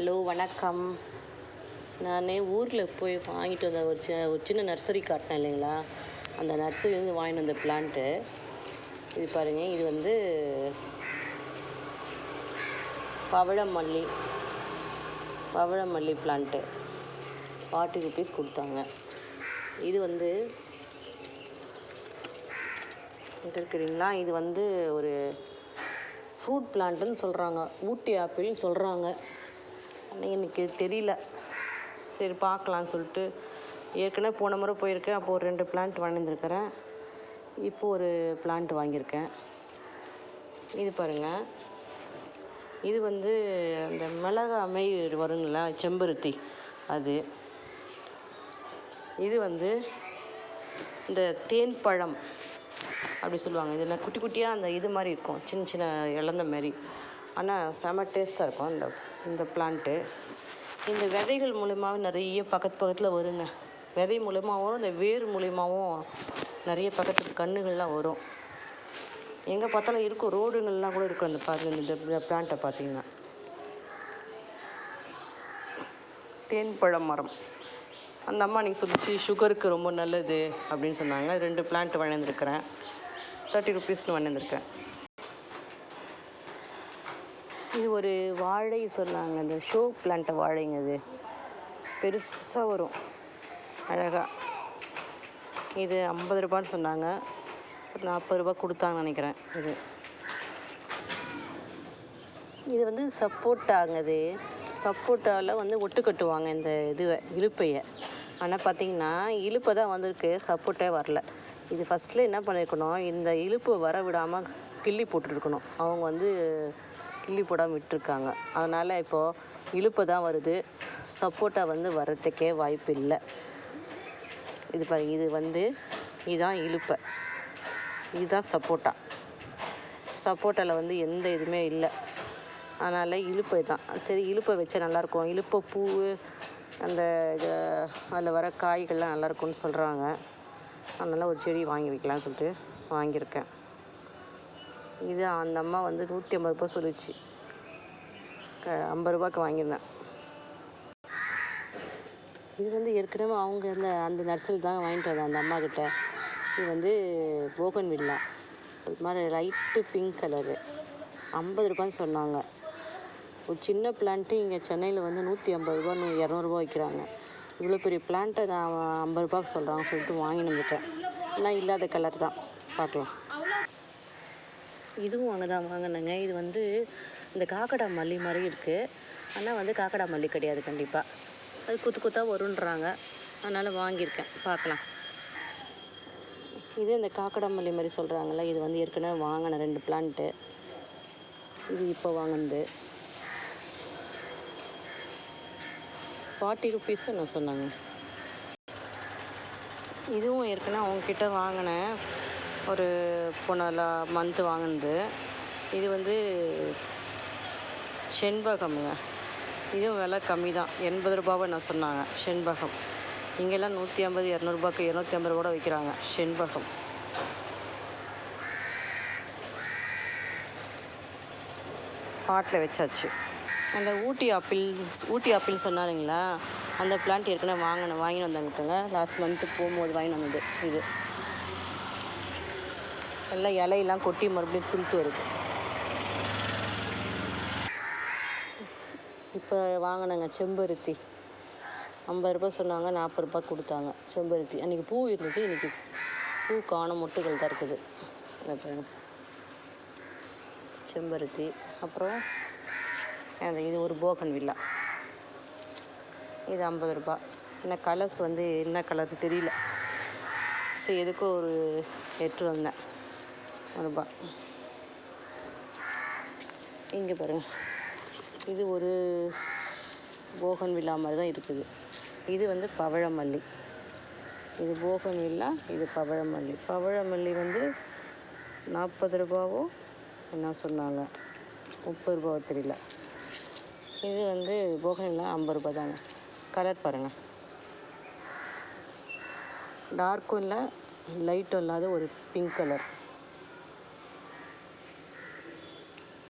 Hello வணக்கம். நான் ஊரில் போய் வாங்கிட்டு வந்த ஒரு சின்ன ஒரு சின்ன நர்சரி காட்டினேன் இல்லைங்களா? அந்த நர்சரியிலேருந்து வாங்கிட்டு வந்த பிளான்ட்டு. இது பாருங்கள் இது வந்து பவழமல்லி. பவழமல்லி பிளான்ட்டு. ஃபார்ட்டி ருபீஸ் கொடுத்தாங்க. இது வந்து இது இருக்கிறீங்களா இது வந்து ஒரு ஃப்ரூட் பிளான்ட்டுன்னு சொல்கிறாங்க ஊட்டி ஆப்பிள்னு சொல்கிறாங்க ஆனால் எனக்கு தெரியல. சரி பார்க்கலான்னு சொல்லிட்டு ஏற்கனவே போன முறை போயிருக்கேன். அப்போ ஒரு ரெண்டு பிளான்ட் வாங்கியிருந்துருக்கிறேன். இப்போ ஒரு பிளான்ட் வாங்கியிருக்கேன். இது பாருங்கள் இது வந்து அந்த மிளகா மிளகாமை வருங்களா? செம்பருத்தி. அது. இது வந்து இந்த தேன் பழம். அப்படி சொல்லுவாங்க. இதில் குட்டி குட்டியாக அந்த இது மாதிரி இருக்கும். சின்ன சின்ன இழந்த மாதிரி ஆனால் செம டேஸ்ட்டாக இருக்கும் இந்த இந்த பிளான்ட்டு இந்த விதைகள் மூலியமாகவே நிறைய பக்கத்து பக்கத்தில் வருங்க. விதை மூலிமாவும் இந்த வேர் மூலியமாகவும் நிறைய பக்கத்து கன்றுகள்லாம் வரும். எங்கே பார்த்தாலும் இருக்கும் ரோடுங்கள்லாம் கூட இருக்கும் அந்த பாருங்க இந்த பிளான்ட்டை பார்த்தீங்கன்னா. தேன் பழம் மரம். அந்த அம்மா நீங்கள் சொல்லிச்சு சுகருக்கு ரொம்ப நல்லது அப்படின்னு சொன்னாங்க. ரெண்டு பிளான்ட் வாங்கியிருந்துருக்கிறேன் தேர்ட்டி ருபீஸ்னு வாங்கியிருந்துருக்கேன் இது ஒரு வாழை சொன்னாங்க. இந்த ஷோ பிளான்ட் வாழைங்க இது பெருசாக வரும். அழகாக இது ஐம்பது ரூபான்னு சொன்னாங்க. ஒரு நாற்பது ரூபா கொடுத்தாங்கன்னு நினைக்கிறேன் இது. இது வந்து சப்போட்டாங்குது. சப்போட்டாவில் வந்து ஒட்டு கட்டுவாங்க இந்த இதுவை இலுப்பையை ஆனால் பார்த்தீங்கன்னா இலுப்பை தான் வந்திருக்கு. சப்போட்டே வரல. இது ஃபஸ்ட்டில் என்ன பண்ணியிருக்கணும் இந்த இழுப்பு வர விடாமல் கிள்ளி போட்டுருக்கணும். அவங்க வந்து கிள்ளி போடாமல் விட்டுருக்காங்க. அதனால் இப்போது இழுப்பு தான் வருது. சப்போட்டா வந்து வர்றதுக்கே வாய்ப்பு இல்லை. இது பாருங்க இது வந்து இதுதான் இலுப்பை இதுதான் சப்போட்டா சப்போட்டாவில் வந்து எந்த இதுவுமே இல்லை. அதனால் இலுப்பை தான் சரி இலுப்பை வச்சா நல்லாயிருக்கும் இலுப்பை பூ அந்த இது அதில் வர காய்கள்லாம் நல்லாயிருக்கும்னு சொல்கிறாங்க அதனால் ஒரு செடி வாங்கி வைக்கலாம்னு சொல்லிட்டு வாங்கியிருக்கேன். இது அந்த அம்மா வந்து நூற்றி ஐம்பது ரூபாய் சொல்லிச்சு. க ஐம்பது ரூபாய்க்கு வாங்கியிருந்தேன். இது வந்து ஏற்கனவே அவங்க அந்த அந்த நர்சரி தான் வாங்கிட்டு வந்தேன் அந்த அம்மாக்கிட்ட இது வந்து போகன் வில்லா இது மாதிரி லைட்டு பிங்க் கலரு ஐம்பது ரூபான்னு சொன்னாங்க. ஒரு சின்ன பிளான்ட்டு இங்கே சென்னையில் வந்து நூற்றி ஐம்பது ரூபா நூ இரநூறுபா விற்கிறாங்க இவ்வளோ பெரிய பிளான்ட்டை நான் ஐம்பது ரூபாய்க்கு சொல்கிறாங்க சொல்லிட்டு வாங்கிட்டு வந்துட்டேன். ஆனால் இல்லாத கலர் தான். பார்க்கலாம். இதுவும் அங்கே தான் வாங்கினேங்க. இது வந்து இந்த காக்கடா மல்லி மாதிரி இருக்குது ஆனால் வந்து காக்கடா மல்லி கிடையாது கண்டிப்பாக அது குத்து குத்தாக வருன்றாங்க. அதனால் வாங்கியிருக்கேன். பார்க்கலாம். இது இந்த காக்கடா மல்லி மாதிரி சொல்கிறாங்கல்ல இது வந்து ஏற்கனவே வாங்கினேன் ரெண்டு பிளான்ட்டு இது இப்போ வாங்கினது. ஃபார்ட்டி ருபீஸ் நான் சொன்னாங்க? இதுவும் ஏற்கனவே அவங்கக்கிட்ட வாங்கினேன். ஒரு போன மந்த்து வாங்கினது. இது வந்து செண்பகம்ங்க. இதுவும் விலை கம்மி தான் எண்பது ரூபாவை நான் சொன்னாங்க? செண்பகம். இங்கெல்லாம் நூற்றி ஐம்பது இரநூறுபாக்கு இரநூத்தி ஐம்பது ரூபா விற்கிறாங்க செண்பகம். பாட்டில் வச்சாச்சு. அந்த ஊட்டி ஆப்பிள் ஊட்டி ஆப்பிள்னு சொன்னாருங்களா? அந்த பிளான்ட் ஏற்கனவே வாங்கினேன் வாங்கிட்டு வந்தாங்கிட்டங்க. லாஸ்ட் மந்த்து போகும்போது வாங்கி வந்தது இது. எல்லாம் இலையெல்லாம் கொட்டி மறுபடியும் துளுத்து வருது. இப்போ வாங்கினேங்க செம்பருத்தி. ஐம்பது ரூபாய் சொன்னாங்க நாற்பது ரூபாய் கொடுத்தாங்க செம்பருத்தி. அன்றைக்கி பூ இருந்தது இன்றைக்கி பூ காண மொட்டுகள் தான் இருக்குது. செம்பருத்தி அப்புறம் அந்த இது ஒரு போகன் வில்லா. இது ஐம்பது ரூபா என்ன கலர்ஸ் வந்து என்ன கலர்னு தெரியல. சரி எதுக்கும் ஒரு எட்டு வந்தேன். ரூபா இங்கே பாருங்கள் இது ஒரு போகன் வில்லா மாதிரி தான் இருக்குது. இது வந்து பவழமல்லி. இது போகன் வில்லா இது பவழமல்லி. பவழமல்லி வந்து நாற்பது ரூபாவோ என்ன சொன்னாங்க? முப்பது ரூபாவோ தெரியல. இது வந்து போகனில்லா ஐம்பது ரூபா தாங்க. கலர் பாருங்கள் டார்க்கும் இல்லை லைட்டும் இல்லாத ஒரு பிங்க் கலர்